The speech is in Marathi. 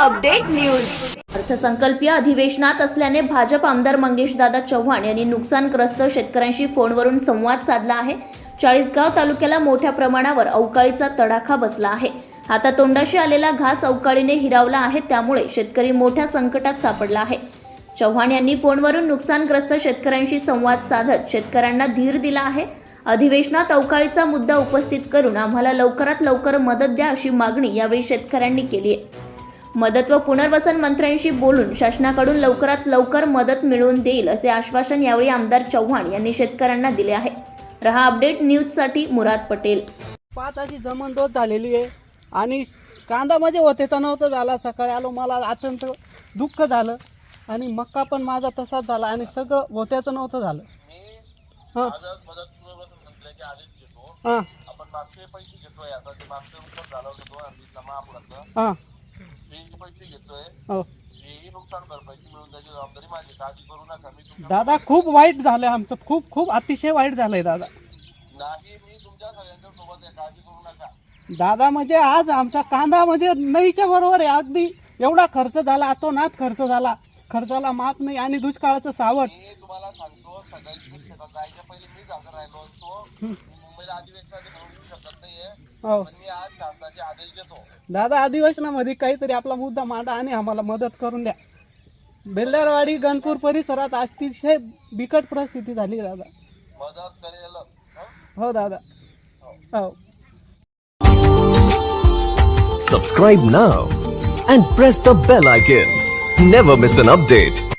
अर्थसंकल्पीय अधिवेशनात असल्याने भाजप आमदार मंगेशदादा चव्हाण यांनी नुकसानग्रस्त शेतकऱ्यांशी फोनवरून संवाद साधला आहे. चाळीसगाव तालुक्याला मोठ्या प्रमाणावर अवकाळीचा तडाखा बसला आहे. हातातोंडाशी आलेला घास अवकाळीने हिरावला आहे त्यामुळे शेतकरी मोठ्या संकटात सापडला आहे. चव्हाण यांनी फोनवरून नुकसानग्रस्त शेतकऱ्यांशी संवाद साधत शेतकऱ्यांना धीर दिला आहे. अधिवेशनात अवकाळीचा मुद्दा उपस्थित करून आम्हाला लवकरात लवकर मदत द्या अशी मागणी यावेळी शेतकऱ्यांनी केली आहे. मदत व पुनर्वसन मंत्र्यांशी बोलून शासनाकडून लवकरात लवकर मदत मिळवून देईल असे आश्वासन यावेळी आमदार चव्हाण यांनी शेतकऱ्यांना दिले आहे. रहा अपडेट न्यूजसाठी मुराद पटेल. पाच अशी जमनदोत झालेली आहे. आणि कांदा म्हणजे होतेचा नव्हता झाला सकाळी. आलो मला अत्यंत दुःख झालं. आणि मक्का पण माझा तसाच झाला. आणि सगळं होत्याचं नव्हतं झालं. हां. हां. पैसे घेतोय. हां. ते पैसे घेतोय हेही नुकसान भरपाईची मिळून त्याची जबाबदारी माझी. काळजी करू नका मी तुमच्या दादा खूप वाईट झालं आमचं. खूप खूप अतिशय वाईट झालंय दादा. नाही मी तुमच्या सगळ्यांच्या सोबत आहे. काळजी करू नका. दादा म्हणजे आज आमचा कांदा म्हणजे नाहीच्या बरोबर आहे. अगदी एवढा खर्च झाला अतोनात खर्च झाला. खर्चाला माप नाही आणि दुष्काळाचं सावट. मी तुम्हाला सांगतो सगळ्या शेतात जायच्या पहिले राहिलो असतो. मुंबईला शकत नाहीये. हो. पण मी आज शासनाचे आदेश घेतो दादा अधिवेशनामध्ये काहीतरी आपला मुद्दा मांडा आणि आम्हाला मदत करून द्या. बेल्लारवाडी गणपूर परिसरात अतिशय बिकट परिस्थिती झाली दादा. मदत करेल. हं? हो दादा. हो. Subscribe now and press the bell icon. Never miss an update.